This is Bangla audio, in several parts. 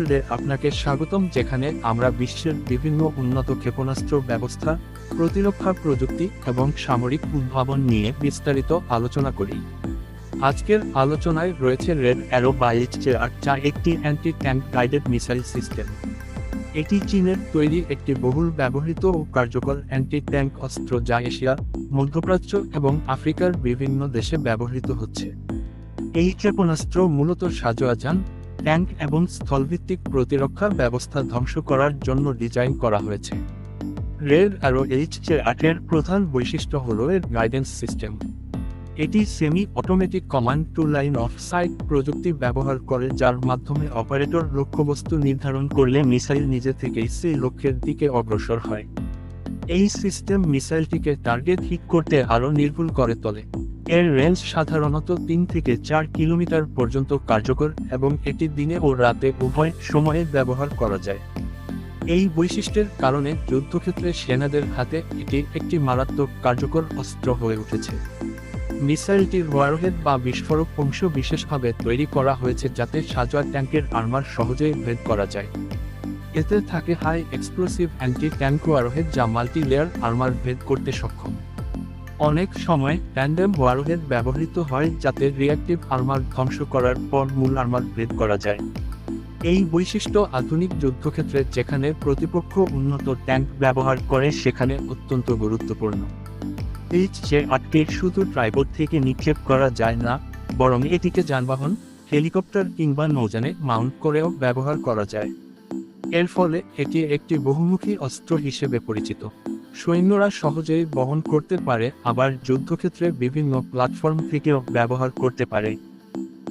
ফিল্ডে আপনাকে স্বাগতম, যেখানে আমরা বিশ্বের বিভিন্ন উন্নত ক্ষেপণাস্ত্র ব্যবস্থা, প্রতিরক্ষা প্রযুক্তি এবং সামরিক উদ্ভাবন নিয়ে বিস্তারিত আলোচনা করি। আজকের আলোচনায় রয়েছে রেড অ্যারো বাইচ চেয়ার যা একটি anti tank guided missile system এটি চীনের তৈরি একটি বহুল ব্যবহৃত ও কার্যকর অ্যান্টি ট্যাঙ্ক অস্ত্র যা এশিয়া, মধ্যপ্রাচ্য এবং আফ্রিকার বিভিন্ন দেশে ব্যবহৃত হচ্ছে। এই ক্ষেপণাস্ত্র মূলত সাজোয়া যান ট্যাঙ্ক এবং স্থলভিত্তিক প্রতিরক্ষা ব্যবস্থা ধ্বংস করার জন্য ডিজাইন করা হয়েছে। রেড আরও এইচ চে আটের প্রধান বৈশিষ্ট্য হল এর গাইডেন্স সিস্টেম। এটি semi automatic command to line of sight প্রযুক্তি ব্যবহার করে, যার মাধ্যমে অপারেটর লক্ষ্যবস্তু নির্ধারণ করলে মিসাইল নিজে থেকেই সেই লক্ষ্যের দিকে অগ্রসর হয়। এই সিস্টেম মিসাইলটিকে টার্গেট হিট করতে আরও নির্ভুল করে তোলে। এর রেঞ্জ সাধারণত তিন থেকে চার কিলোমিটার পর্যন্ত কার্যকর এবং এটি দিনে ও রাতে উভয় সময়ে ব্যবহার করা যায়। এই বৈশিষ্ট্যের কারণে যুদ্ধক্ষেত্রে সেনাদের হাতে এটি একটি মারাত্মক কার্যকর অস্ত্র হয়ে উঠেছে। মিসাইলটির ওয়ারহেড বা বিস্ফোরক অংশ বিশেষভাবে তৈরি করা হয়েছে যাতে সাজোয়া ট্যাঙ্কের আর্মার সহজেই ভেদ করা যায়। এতে থাকে high explosive anti tank warhead যা মাল্টি লেয়ার আর্মার ভেদ করতে সক্ষম। অনেক সময় ট্যান্ডেম ওয়ারহেড ব্যবহৃত হয় যাতে রিয়াক্টিভ আর্মার ধ্বংস করার পর মূল আর্মার ভেদ করা যায়। এই বৈশিষ্ট্য আধুনিক যুদ্ধক্ষেত্রে যেখানে প্রতিপক্ষ উন্নত ট্যাঙ্ক ব্যবহার করে, সেখানে অত্যন্ত গুরুত্বপূর্ণ। এইচ যে আটকে শুধু ট্রাইপড থেকে নিক্ষেপ করা যায় না, বরং এটিকে যানবাহন, হেলিকপ্টার কিংবা নৌজানে মাউন্ট করেও ব্যবহার করা যায়। এর ফলে এটি একটি বহুমুখী অস্ত্র হিসেবে পরিচিত। সৈন্যরা সহজেই বহন করতে পারে, আবার যুদ্ধক্ষেত্রে বিভিন্ন প্ল্যাটফর্ম থেকেও ব্যবহার করতে পারে।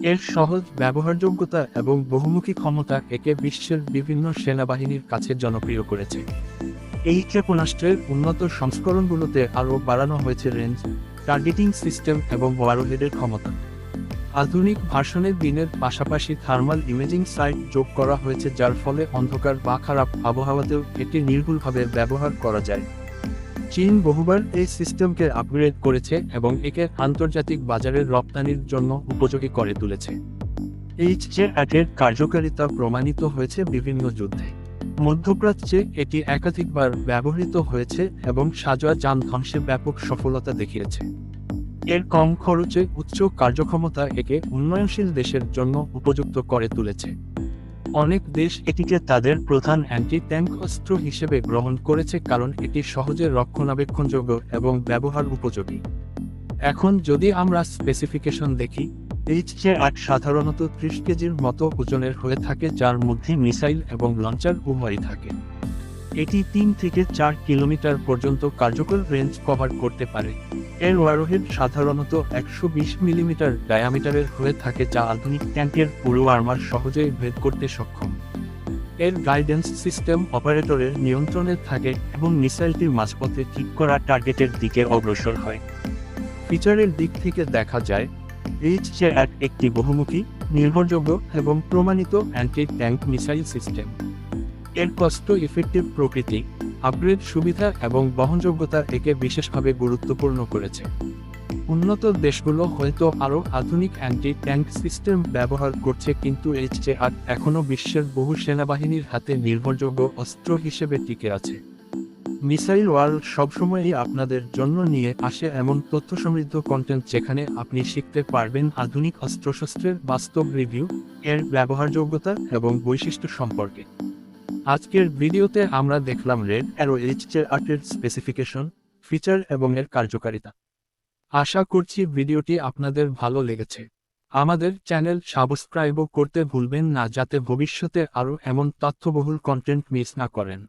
এর সহজ ব্যবহারযোগ্যতা এবং বহুমুখী ক্ষমতা একে বিশ্বের বিভিন্ন সেনাবাহিনীর কাছে জনপ্রিয় করেছে। এই ক্ষেপণাস্ত্রের উন্নত সংস্করণগুলোতে আরও বাড়ানো হয়েছে রেঞ্জ, টার্গেটিং সিস্টেম এবং ওয়ারহেডের ক্ষমতা। আধুনিক ভাষণের দিনের পাশাপাশি থার্মাল ইমেজিং সাইট যোগ করা হয়েছে, যার ফলে অন্ধকার বা খারাপ আবহাওয়াতেও এটি নির্ভুলভাবে ব্যবহার করা যায়। চীন বহুবার এই সিস্টেমকে আপগ্রেড করেছে এবং একে আন্তর্জাতিক বাজারের রপ্তানির জন্য উপযোগী করে তুলেছে। এইচ জে অ্যাটের কার্যকারিতা প্রমাণিত হয়েছে বিভিন্ন যুদ্ধে। মধ্যপ্রাচ্যে এটি একাধিকবার ব্যবহৃত হয়েছে এবং সাজোয়া যান ধ্বংসে ব্যাপক সফলতা দেখিয়েছে। এর কম খরচে উচ্চ কার্যক্ষমতা একে উন্নয়নশীল দেশের জন্য উপযুক্ত করে তুলেছে। অনেক দেশ এটিকে তাদের প্রধান অ্যান্টি ট্যাঙ্ক অস্ত্র হিসেবে গ্রহণ করেছে কারণ এটি সহজে রক্ষণাবেক্ষণযোগ্য এবং ব্যবহার উপযোগী। এখন যদি আমরা স্পেসিফিকেশন দেখি এইচ জে আট সাধারণত ত্রিশ কেজির মতো ওজনের হয়ে থাকে যার মধ্যে মিসাইল এবং লঞ্চার উভয়ই থাকে। এটি তিন থেকে চার কিলোমিটার পর্যন্ত কার্যকর রেঞ্জ কভার করতে পারে। এর ওয়ারহেড সাধারণত একশো বিশ মিলিমিটার ডায়ামিটারের হয়ে থাকে যা আধুনিক ট্যাঙ্কের পুরো আর্মার সহজেই ভেদ করতে সক্ষম। এর গাইডেন্স সিস্টেম অপারেটরের নিয়ন্ত্রণে থাকে এবং মিসাইলটির মাঝপথে ঠিক করা টার্গেটের দিকে অগ্রসর হয়। ফিচারের দিক থেকে দেখা যায় এইচ জে এক একটি বহুমুখী নির্ভরযোগ্য এবং প্রমাণিত অ্যান্টি ট্যাঙ্ক মিসাইল সিস্টেম এর কষ্ট ইফেক্টিভ প্রকৃতি আপগ্রেড সুবিধা এবং বহনযোগ্যতা একে বিশেষভাবে গুরুত্বপূর্ণ করেছে। উন্নত দেশগুলো হয়তো আরও আধুনিক অ্যান্টি ট্যাঙ্ক সিস্টেম ব্যবহার করছে কিন্তু এইচ জে আট এখনও বিশ্বের বহু সেনাবাহিনীর হাতে নির্ভরযোগ্য অস্ত্র হিসেবে টিকে আছে। মিসাইল ওয়ার্ল্ড সবসময়ই আপনাদের জন্য নিয়ে আসে এমন তথ্য সমৃদ্ধ কন্টেন্ট যেখানে আপনি শিখতে পারবেন আধুনিক অস্ত্রশস্ত্রের বাস্তব রিভিউ এর ব্যবহারযোগ্যতা এবং বৈশিষ্ট্য সম্পর্কে। আজকের ভিডিওতে আমরা দেখলাম রেড অ্যারো এইচ আর্টের স্পেসিফিকেশন ফিচার এবং এর কার্যকারিতা। আশা করছি ভিডিওটি আপনাদের ভালো লেগেছে। আমাদের চ্যানেল সাবস্ক্রাইবও করতে ভুলবেন না যাতে ভবিষ্যতে আরও এমন তথ্যবহুল কন্টেন্ট মিস না করেন।